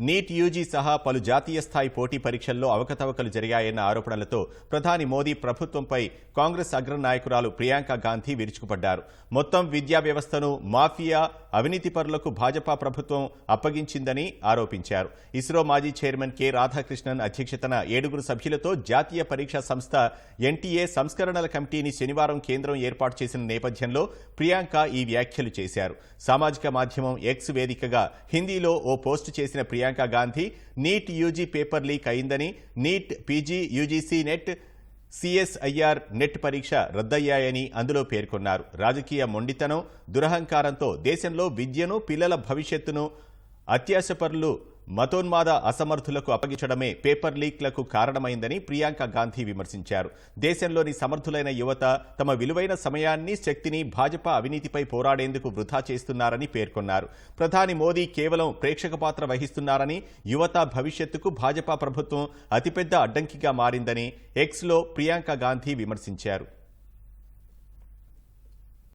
NEET UG సహా పలు జాతీయ స్థాయి పోటీ పరీక్షల్లో అవకతవకలు జరిగాయన్న ఆరోపణలతో ప్రధాని మోదీ ప్రభుత్వంపై కాంగ్రెస్ అగ్ర నాయకురాలు ప్రియాంక గాంధీ విరుచుకుపడ్డారు. మొత్తం విద్యా వ్యవస్థను మాఫియా అవినీతిపరులకు భాజపా ప్రభుత్వం అప్పగించిందని ఆరోపించారు. ఇస్రో మాజీ చైర్మన్ కె. రాధాకృష్ణన్ అధ్యక్షతన ఏడుగురు సభ్యులతో జాతీయ పరీక్షా సంస్థ ఎన్టీఏ సంస్కరణల కమిటీని శనివారం కేంద్రం ఏర్పాటు చేసిన నేపథ్యంలో ప్రియాంక ఈ వ్యాఖ్యలు చేశారు. సామాజిక మాధ్యమం ఎక్స్ వేదికగా హిందీలో ఓ పోస్టు చేసిన Priyanka Gandhi NEET UG paper leak అయిందని NEET PG UGC NET CSIR NET పరీక్ష రద్దయ్యాయని అందులో పేర్కొన్నారు. రాజకీయ మొండితనం దురహంకారంతో దేశంలో విద్యను పిల్లల భవిష్యత్తును అత్యాశపరులు మతోన్మాద అసమర్థులకు అప్పగించడమే పేపర్ లీక్లకు కారణమైందని ప్రియాంక గాంధీ విమర్శించారు. దేశంలోని సమర్థులైన యువత తమ విలువైన సమయాన్ని శక్తిని భాజపా అవినీతిపై పోరాడేందుకు వృధా చేస్తున్నారని పేర్కొన్నారు. ప్రధాని మోదీ కేవలం ప్రేక్షక పాత్ర వహిస్తున్నారని యువత భవిష్యత్తుకు భాజపా ప్రభుత్వం అతిపెద్ద అడ్డంకిగా మారిందని ఎక్స్లో ప్రియాంక గాంధీ విమర్శించారు.